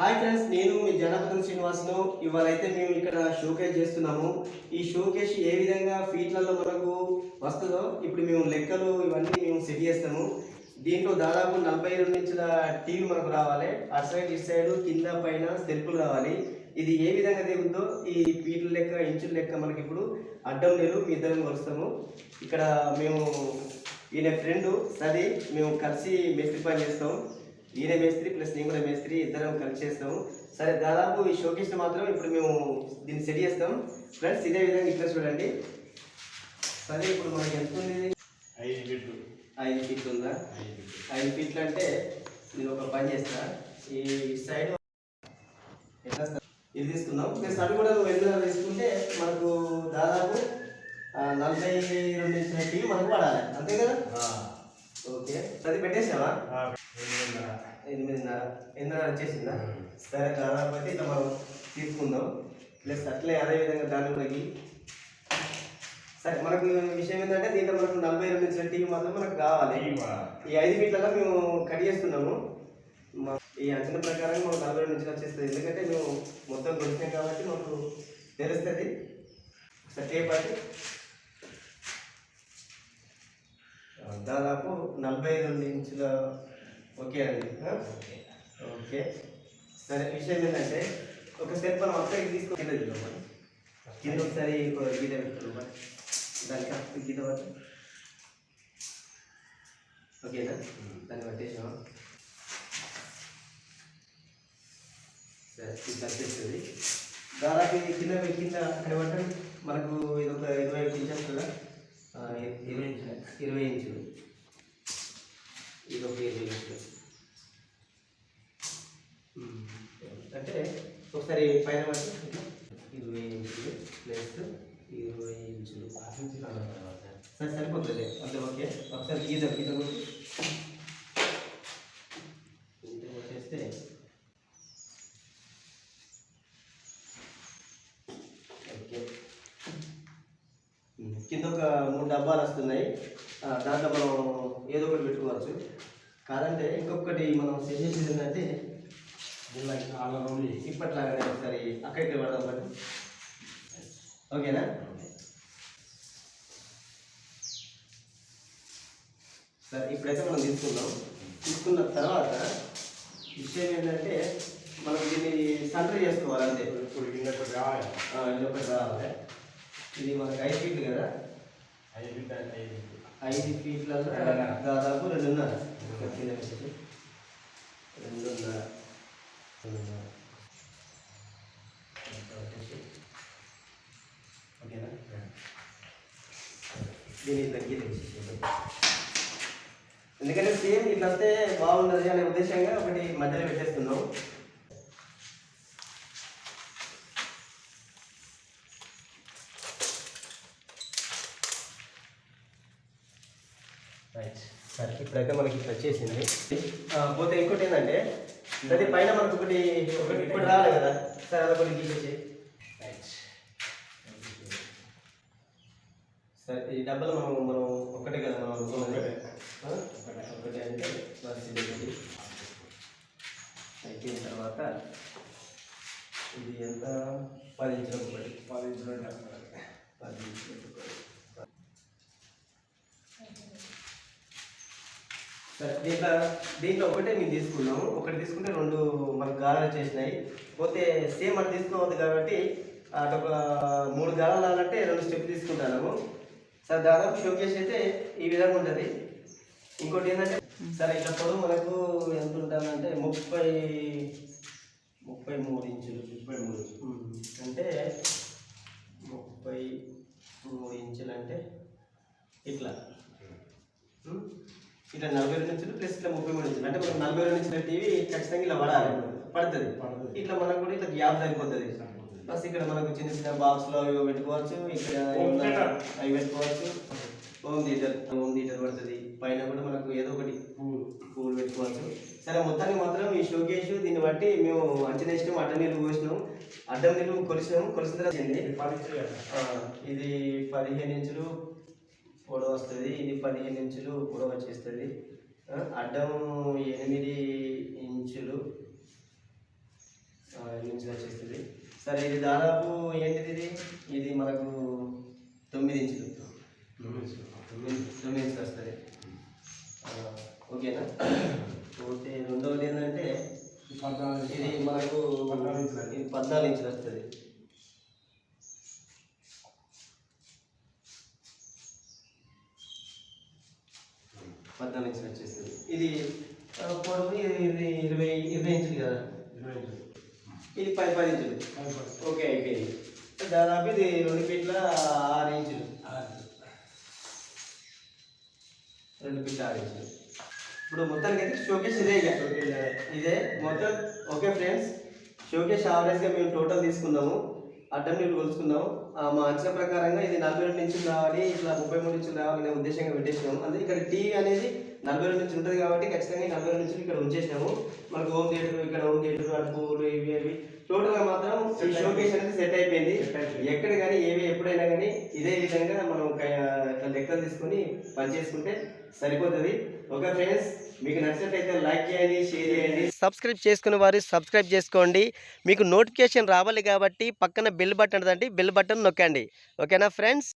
Hi friends నేను మీ జనపదం శ్రీనివాస్ను. ఇవాళైతే మేము ఇక్కడ షోకేస్ చేస్తున్నాము. ఈ షోకేస్ ఏ విధంగా ఫీట్లలో మనకు వస్తుందో ఇప్పుడు మేము లెక్కలు ఇవన్నీ మేము సెట్ చేస్తాము. దీంట్లో దాదాపు నలభై రెండు ఇంచుల టీవీ మనకు రావాలి. అటు సైడ్ ఇటు సైడ్ కింద పైన సెల్ఫ్లు రావాలి. ఇది ఏ విధంగా దిగుద్దో ఈ ఫీట్ల లెక్క ఇంచుల లెక్క మనకి ఇప్పుడు అడ్డం నీళ్ళు మీ ఇద్దరం కొలుస్తాము. ఇక్కడ మేము ఈయన ఫ్రెండ్ సది మేము కలిసి మెస్టిఫై పని చేస్తాం. ఈయన మేస్త్రి ప్లస్ నేను కూడా మేస్త్రి ఇద్దరం కలిసి చేస్తాము. సరే దాదాపు ఈ షోకేస్ మాత్రం ఇప్పుడు మేము దీన్ని సెట్ చేస్తాం. ఫ్రెండ్స్ ఇదే విధంగా ఇక్కడ చూడండి. సరే ఇప్పుడు మనకి ఎంత ఉంది? ఐదు బిడ్లు ఐదు ఫీట్లు ఉందా? ఐదు ఫీట్లు. అంటే నేను ఒక పని చేస్తా. ఈ సైడ్ ఎట్లా? ఇది తీసుకుందాం. ప్లస్ అవి కూడా నువ్వు తీసుకుంటే మనకు దాదాపు నలభై రెండు ఇంచుల టీవీ మనకు పడాలి. అంతే కదా? ఓకే. అది పెట్టేసావా ఎనిమిదిన్నర. ఎనిమిదిన్నర. వచ్చేసిందా? సరే దాదాపు అయితే ఇట్లా మనం తీసుకుందాం. ప్లస్ అట్లే అదే విధంగా దాని గీ. సరే మనకు విషయం ఏంటంటే దీంట్లో మనకు నలభై రెండు ఇంచుల టీవీ మాత్రం మనకు కావాలి. ఈ ఐదు ఫీట్లలో మేము కట్ చేస్తున్నాము. మా ఈ అంచనా ప్రకారం మాకు నలభై రెండు ఇంచులు వచ్చేస్తుంది. ఎందుకంటే మేము మొత్తం కొలిసినాం కాబట్టి మాకు తెలుస్తుంది. ఒకసారి టేప్ అంటే దాదాపు నలభై రెండు ఇంచుల ఓకే అండి ఓకే. సరే విషయం ఏంటంటే ఒక స్టెప్ మనం ఇది తీసుకొని కింద దిగుదాం కింద ఒకసారి ఒక గీత పెట్టుకోవాలి దానికి అప్పుడు గీత పట్టు. ఓకేనా? దాన్ని పట్టేసాం సరే ఇది వచ్చేస్తుంది దాదాపు ఇది కింద కింద అక్కడ మనకు ఇది ఒక ఇరవై ఐదు ఇంచెస్ కదా? ఇరవై ఇంచులు ఇరవై ఇంచులు ఇది ఒక ఇరవై ఇంచులు అంటే ఒకసారి పైన. ఇరవై ఇంచులు ప్లస్ ఇరవై ఇంచులు. సరే. సరిపోతుంది అంటే ఓకే. ఒకసారి గీత గీత కొట్టి గీత కొట్టేస్తే ఓకే ఉమ్, కింద మూడు డబ్బాలు వస్తున్నాయి. దాంట్లో మనం ఏదో ఒకటి పెట్టుకోవచ్చు. కాదంటే ఇంకొకటి మనం చేసేది ఏంటంటే ఇప్పట్లాగానే ఒకసారి అక్కడికి పడదాం పట్టు ఓకేనా? సరే ఇప్పుడైతే మనం తీసుకుందాం. తీసుకున్న తర్వాత విషయం ఏంటంటే మనం దీన్ని సంటర్ చేసుకోవాలి అంతే ఇప్పుడు కిందకు రావాలి. ఇది ఒకటి రావాలి. ఇది మనకి ఐదు ఫీట్లు కదా. ఐదు ఫీట్లలో. దాదాపు రెండున్నర కింద పెట్టేసి. రెండున్నర. ఓకేనా దీని ఇట్లా గీత గీసేసేయండి. ఎందుకంటే సేమ్ ఇట్లా వస్తే బాగుండదు అనే ఉద్దేశంగా ఒకటి మధ్యలో పెట్టేస్తున్నాం రైట్ సరే ఇప్పుడైతే మనకి ఇట్లా వచ్చేసింది. పోతే ఇంకోటి ఏంటంటే అది పైన మనకు ఒకటి ఒకటి ఇప్పుడు రాలేదు కదా? సరే అదొకటి తీసేసి సరే ఈ డబ్బులు మనం మనం ఒకటే కదా మనం అనుకున్నది. ఒకటే. అంటే అయిపోయిన తర్వాత ఇది ఎంత? పది ఇంచులకు ఒకటి పది ఇంచులు. పది ఇంచులకు ఒకటి సరే దీంట్లో దీంట్లో ఒకటే మేము తీసుకున్నాము. ఒకటి తీసుకుంటే రెండు మనకు గాలాలు వచ్చేసినాయి. పోతే సేమ్ అటు తీసుకోవద్దు కాబట్టి అటు ఒక మూడు గాలాలు రావాలంటే రెండు స్టెప్ తీసుకుంటాము. సరే దాదాపు షోకేస్ అయితే ఈ విధంగా ఉంటుంది. ఇంకోటి ఏంటంటే సరే ఇట్లా పొడవు మనకు ఎంత ఉంటుందంటే ముప్పై ముప్పై మూడు ఇంచులు. ముప్పై మూడు. అంటే ముప్పై మూడు ఇంచులు అంటే ఇట్లా. ఇట్లా నలభై రెండు ఇంచులు ప్లస్ ఇట్లా ముప్పై మూడు ఇంచులు అంటే మనకు నలభై రెండు ఇంచుల టీవీ ఖచ్చితంగా ఇలా పడాలి. పడుతుంది. ఇట్లా మనకు కూడా ఇట్లా గ్యాప్ సరిపోతుంది. ప్లస్ ఇక్కడ మనకు చిన్న చిన్న బాక్స్లో అవి పెట్టుకోవచ్చు. ఇక్కడ. అవి పెట్టుకోవచ్చు. హోమ్ థియేటర్ హోమ్ థియేటర్ పడుతుంది. పైన కూడా మనకు ఏదో ఒకటి పూలు. పువ్వులు పెట్టుకోవచ్చు. సరే మొత్తానికి మాత్రం ఈ షోకేస్ దీన్ని బట్టి మేము అంచనా ఇష్టం అడ్డం నీళ్ళు పోసినాం. అడ్డం నీళ్ళు కొలిసినాం. కొలిసిన తర్వాత ఇది పదిహేను ఇంచులు పొడవు వస్తుంది ఇది పదిహేను ఇంచులు పొడవు వచ్చేస్తుంది. అడ్డం ఎనిమిది ఇంచులు ఇంచులు వచ్చేస్తుంది. సరే ఇది దాదాపు ఏంటిది ఇది? ఇది మనకు తొమ్మిది ఇంచులు. తొమ్మిది తొమ్మిది ఇంచులు వస్తుంది. ఓకేనా? పోతే రెండవది ఏంటంటే ఇది మనకు పద్నాలుగు ఇంచులు. ఇది పద్నాలుగు ఇంచులు వస్తుంది. పద్నాలుగు ఇంచులు వచ్చేస్తుంది ఇది పొడవు ఇది ఇది ఇరవై ఇరవై ఇంచులు కదా? ఇది పది పది ఇంచులు. ఓకే అయిపోయింది దాదాపు ఇది రెండు ఫీట్ల ఆరు ఇంచులు. రెండు ఫీట్ల ఆరు ఇంచులు. ఇప్పుడు మొత్తానికి అయితే షోకేస్ ఇదే ఇక. ఇదే. మొత్తం. Okay friends. షోకేస్ యావరేజ్గా మేము టోటల్ తీసుకున్నాము అడ్డం నీళ్ళు కొలుసుకున్నాము ఆ, మా అంచనా ప్రకారంగా ఇది నలభై రెండు నుంచి రావాలి ఇట్లా ముప్పై మూడు నుంచి రావాలనే ఉద్దేశంగా పెట్టేసినాము. అందుకే ఇక్కడ టీవీ అనేది నలభై రెండు నుంచి ఉంటుంది కాబట్టి ఖచ్చితంగా ఈ నలభై రెండు నుంచి ఇక్కడ ఉంచేసినాము. మనకు హోమ్ థియేటర్ ఇక్కడ హోమ్ థియేటర్ అడుపులు ఇవి అవి. టోటల్గా మాత్రం ఈ షోకేస్ అనేది సెట్ అయిపోయింది. ఎక్కడ కానీ ఏవి ఎప్పుడైనా కానీ ఇదే విధంగా మనం లెక్కలు తీసుకొని పని చేసుకుంటే సరిపోతుంది. ఓకే ఫ్రెండ్స్ మీకు నచ్చినట్లయితే లైక్ చేయండి షేర్ చేయండి. సబ్స్క్రైబ్ చేసుకునే వారు సబ్స్క్రైబ్ చేసుకోండి. మీకు నోటిఫికేషన్ రావాలి కాబట్టి పక్కన బెల్ బటన్ ఉంటుంది బెల్ బటన్ నొక్కండి. ఓకేనా ఫ్రెండ్స్